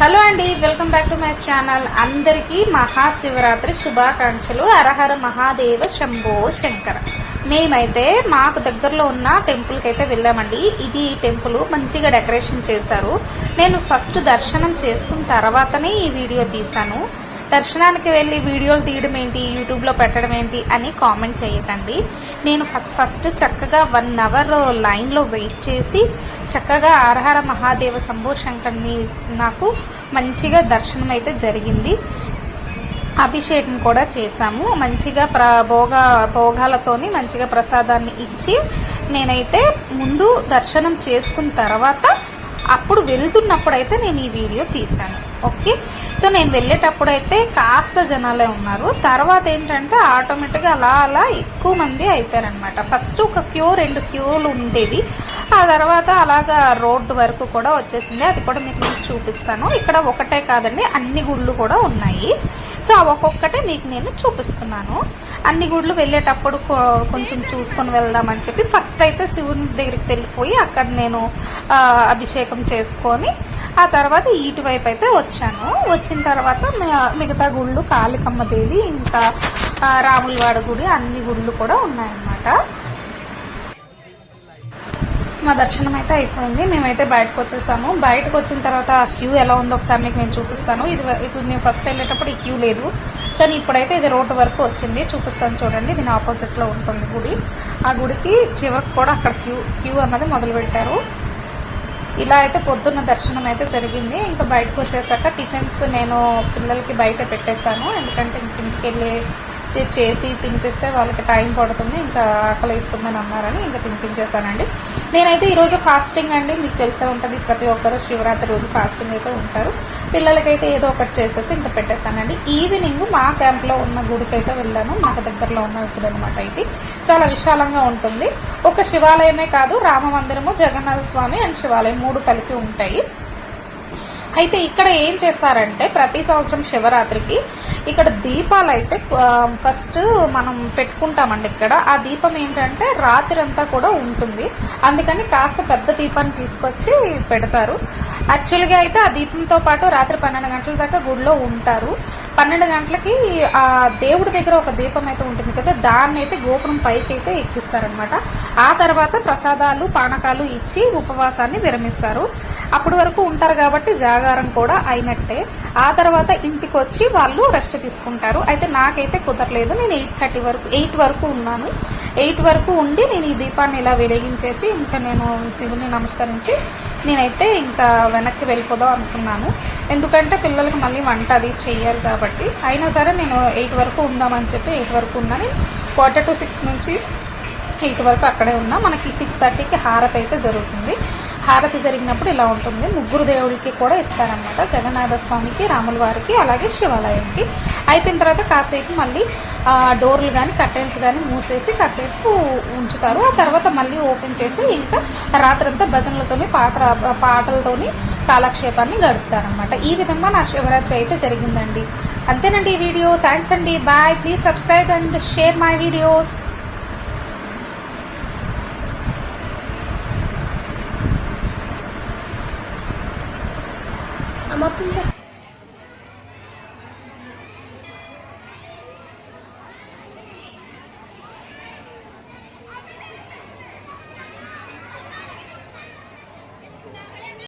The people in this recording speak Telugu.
హలో అండి welcome back to my channel. అందరికీ మహాశివరాత్రి శుభాకాంక్షలు. అరహర మహాదేవ శంభో శంకర. మేమైతే మాకు దగ్గరలో ఉన్న టెంపుల్కి అయితే వెళ్ళామండి. ఇది టెంపుల్ మంచిగా డెకరేషన్ చేశారు. నేను ఫస్ట్ దర్శనం చేసుకున్న తర్వాతనే ఈ వీడియో తీశాను. దర్శనానికి వెళ్ళి వీడియోలు తీయడం ఏంటి యూట్యూబ్లో పెట్టడం ఏంటి అని కామెంట్ చేయకండి. నేను ఫస్ట్ చక్కగా వన్ అవర్ లైన్లో వెయిట్ చేసి చక్కగా ఆరహార మహాదేవ శంభో శంకర్ని నాకు మంచిగా దర్శనం అయితే జరిగింది. అభిషేకం కూడా చేశాము. మంచిగా ప్ర భోగ భోగాలతోని మంచిగా ప్రసాదాన్ని ఇచ్చి నేనైతే ముందు దర్శనం చేసుకున్న తర్వాత అప్పుడు వెళ్తున్నప్పుడు అయితే నేను ఈ వీడియో తీశాను. ఓకే? సో నేను వెళ్ళేటప్పుడు అయితే కాస్త జనాలే ఉన్నారు. తర్వాత ఏంటంటే ఆటోమేటిక్గా అలా అలా ఎక్కువ మంది అయిపోయారనమాట ఫస్ట్ ఒక క్యూ రెండు క్యూలు ఉండేవి. ఆ తర్వాత అలాగా రోడ్డు వరకు కూడా వచ్చేసింది. అది కూడా మీకు నేను చూపిస్తాను. ఇక్కడ ఒకటే కాదండి అన్ని గుళ్ళు కూడా ఉన్నాయి. సో ఆ ఒక్కొక్కటే మీకు నేను చూపిస్తున్నాను. అన్ని గుళ్ళు వెళ్ళేటప్పుడు కొంచెం చూసుకొని వెళ్దామని చెప్పి ఫస్ట్ అయితే శివుని దగ్గరికి వెళ్ళిపోయి అక్కడ నేను అభిషేకం చేసుకొని ఆ తర్వాత ఇటువైపు అయితే వచ్చాను. వచ్చిన తర్వాత మిగతా గుళ్ళు కాళికమ్మ దేవి ఇంకా రాములవాడ గుడి అన్ని గుళ్ళు కూడా ఉన్నాయన్నమాట. మా దర్శనం అయితే అయిపోయింది. మేమైతే బయటకు వచ్చేసాము. బయటకు వచ్చిన తర్వాత క్యూ ఎలా ఉందో ఒకసారి మీకు నేను చూపిస్తాను. ఇది ఇప్పుడు నేను ఫస్ట్ వెళ్ళేటప్పుడు ఈ క్యూ లేదు. కానీ ఇప్పుడైతే ఇది రోడ్డు వరకు వచ్చింది. చూపిస్తాను చూడండి. దీని ఆపోజిట్లో ఉంటుంది గుడి. ఆ గుడికి చివరికి కూడా అక్కడ క్యూ క్యూ అన్నది మొదలు పెట్టారు. ఇలా అయితే పొద్దున్న దర్శనం అయితే జరిగింది. ఇంకా బయటకు వచ్చేసాక టిఫిన్స్ నేను పిల్లలకి బయట పెట్టేశాను. ఎందుకంటే ఇంటికి వెళ్ళి చేసి తినిపిస్తే వాళ్ళకి టైం పడుతుంది ఇంకా ఆకలి ఇస్తుందని అన్నారని ఇంకా తినిపించేసానండి నేనైతే ఈరోజు ఫాస్టింగ్ అండి మీకు తెలిసే ఉంటుంది ప్రతి ఒక్కరు శివరాత్రి రోజు ఫాస్టింగ్ అయితే ఉంటారు. పిల్లలకైతే ఏదో ఒకటి చేసేసి ఇంకా పెట్టేశానండి. ఈవినింగ్ మా క్యాంప్లో ఉన్న గుడికి అయితే వెళ్ళాను మాకు దగ్గరలో ఉన్న గుడి అనమాట ఇది. చాలా విశాలంగా ఉంటుంది. ఒక శివాలయమే కాదు రామ మందిరము జగన్నాథ స్వామి అండ్ శివాలయం మూడు కలిపి ఉంటాయి. అయితే ఇక్కడ ఏం చేస్తారంటే ప్రతి సంవత్సరం శివరాత్రికి ఇక్కడ దీపాలు అయితే ఫస్ట్ మనం పెట్టుకుంటామండి ఇక్కడ. ఆ దీపం ఏంటంటే రాత్రి అంతా కూడా ఉంటుంది. అందుకని కాస్త పెద్ద దీపాన్ని తీసుకొచ్చి పెడతారు. యాక్చువల్గా అయితే ఆ దీపంతో పాటు రాత్రి పన్నెండు గంటల దాకా గుడిలో ఉంటారు. పన్నెండు గంటలకి ఆ దేవుడి దగ్గర ఒక దీపం అయితే ఉంటుంది కదా దాన్ని అయితే గోపురం పైకి అయితే ఎక్కిస్తారనమాట ఆ తర్వాత ప్రసాదాలు పానకాలు ఇచ్చి ఉపవాసాన్ని విరమిస్తారు. అప్పటి వరకు ఉంటారు కాబట్టి జాగారం కూడా అయినట్టే. ఆ తర్వాత ఇంటికి వచ్చి వాళ్ళు రెస్ట్ తీసుకుంటారు. అయితే నాకైతే కుదరలేదు. నేను ఎయిట్ థర్టీ వరకు ఎయిట్ వరకు ఉన్నాను. ఎయిట్ వరకు ఉండి నేను ఈ దీపాన్ని ఇలా వెలిగించేసి ఇంకా నేను శివుని నమస్కరించి నేనైతే ఇంకా వెనక్కి వెళ్ళిపోదాం అనుకున్నాను. ఎందుకంటే పిల్లలకి మళ్ళీ వంట అది చెయ్యాలి కాబట్టి. అయినా సరే నేను ఎయిట్ వరకు ఉందామని చెప్పి ఎయిట్ వరకు ఉన్నాను. క్వార్టర్ టు సిక్స్ నుంచి ఎయిట్ వరకు అక్కడే ఉన్నా. మనకి సిక్స్ థర్టీకి హారతి అయితే జరుగుతుంది. హారతి జరిగినప్పుడు ఇలా ఉంటుంది. ముగ్గురు దేవుడికి కూడా ఇస్తారనమాట జగన్నాథ స్వామికి రాముల వారికి అలాగే శివాలయానికి అయిపోయిన తర్వాత కాసేపు మళ్ళీ డోర్లు కానీ కర్టెన్స్ కానీ మూసేసి కాసేపు ఉంచుతారు. ఆ తర్వాత మళ్ళీ ఓపెన్ చేసి ఇంకా రాత్రంతా భజనలతోని పాట పాటలతోని కాలక్షేపాన్ని గడుపుతారనమాట ఈ విధంగా నా శివరాత్రి అయితే జరిగిందండి. అంతేనండి ఈ వీడియో. థ్యాంక్స్ అండి. Bye. Please subscribe and share my videos. 아마 풍선